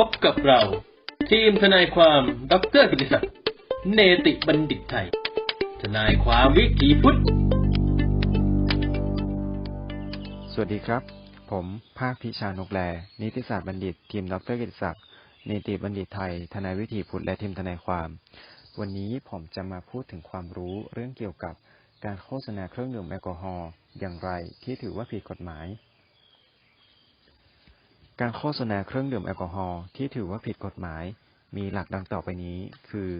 พบกับเรา ทีมทนายความดรกิติศักดิ์เนติบัณฑิตไทย ทนายความวิถีพุทธ สวัสดีครับ ผมภาคพิชานกแล นิติศาสตร์บัณฑิต ทีมดรกิติศักดิ์เนติบัณฑิตไทย ทนายวิถีพุทธและทีมทนายความ วันนี้ผมจะมาพูดถึงความรู้เรื่องเกี่ยวกับการโฆษณาเครื่องดื่มแอลกอฮอล์อย่างไรที่ถือว่าผิดกฎหมาย การโฆษณาเครื่องดื่มแอลกอฮอล์ที่ถือว่าผิดกฎหมาย มีหลักดังต่อไปนี้ คือ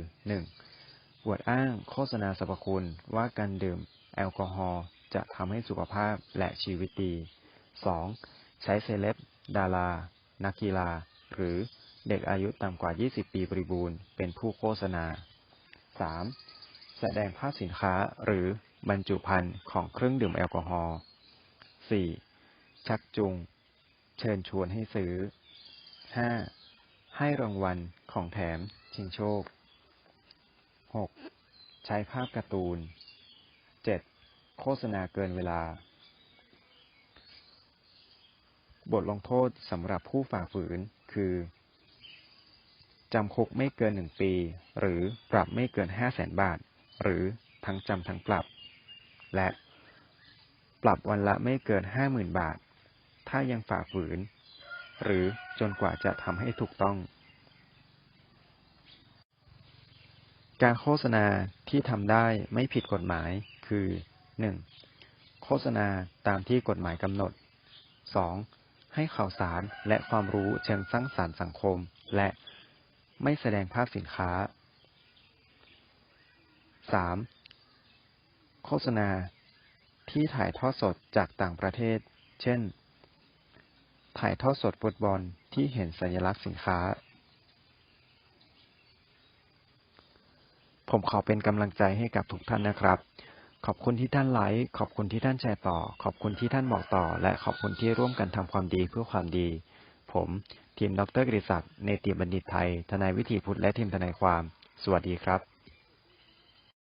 1. อวดอ้างโฆษณาสรรพคุณว่าการดื่มแอลกอฮอล์จะทำให้สุขภาพและชีวิตดี 2. ใช้เซเลบดารา นักกีฬา หรือเด็กอายุต่ำกว่า 20 ปีบริบูรณ์ เป็นผู้โฆษณา 3. แสดงภาพสินค้าหรือบรรจุภัณฑ์ของเครื่องดื่มแอลกอฮอล์ 4. ชักจูง เชิญชวนให้ซื้อ 5. ให้รางวัลของแถมชิงโชค 6. ใช้ภาพการ์ตูน 7. โฆษณาเกินเวลา บทลงโทษสำหรับผู้ฝ่าฝืนคือ จำคุกไม่เกินหนึ่งปี หรือปรับไม่เกินห้าแสนบาท หรือทั้งจำทั้งปรับ และ ปรับวันละไม่เกินห้าหมื่นบาท ถ้ายังฝ่าฝืน หรือจนกว่าจะทำให้ถูกต้อง การโฆษณาที่ทำได้ไม่ผิดกฎหมายคือ 1. โฆษณาตามที่กฎหมายกำหนด 2. ให้ข่าวสารและความรู้เชิงสร้างสรรค์สังคม และไม่แสดงภาพสินค้า 3. โฆษณาที่ถ่ายทอดสดจากต่างประเทศ เช่น ถ่ายทอดสดฟุตบอลที่เห็นสัญลักษณ์สินค้า ผมขอเป็นกำลังใจให้กับทุกท่านนะครับ ขอบคุณที่ท่านไลค์ ขอบคุณที่ท่านแชร์ต่อ ขอบคุณที่ท่านบอกต่อ และขอบคุณที่ร่วมกันทำความดีเพื่อความดี ผมทีมดรกฤษศักดิ์เนติบัณฑิตไทย ทนายวิถีพุทธและทีมทนายความ สวัสดีครับ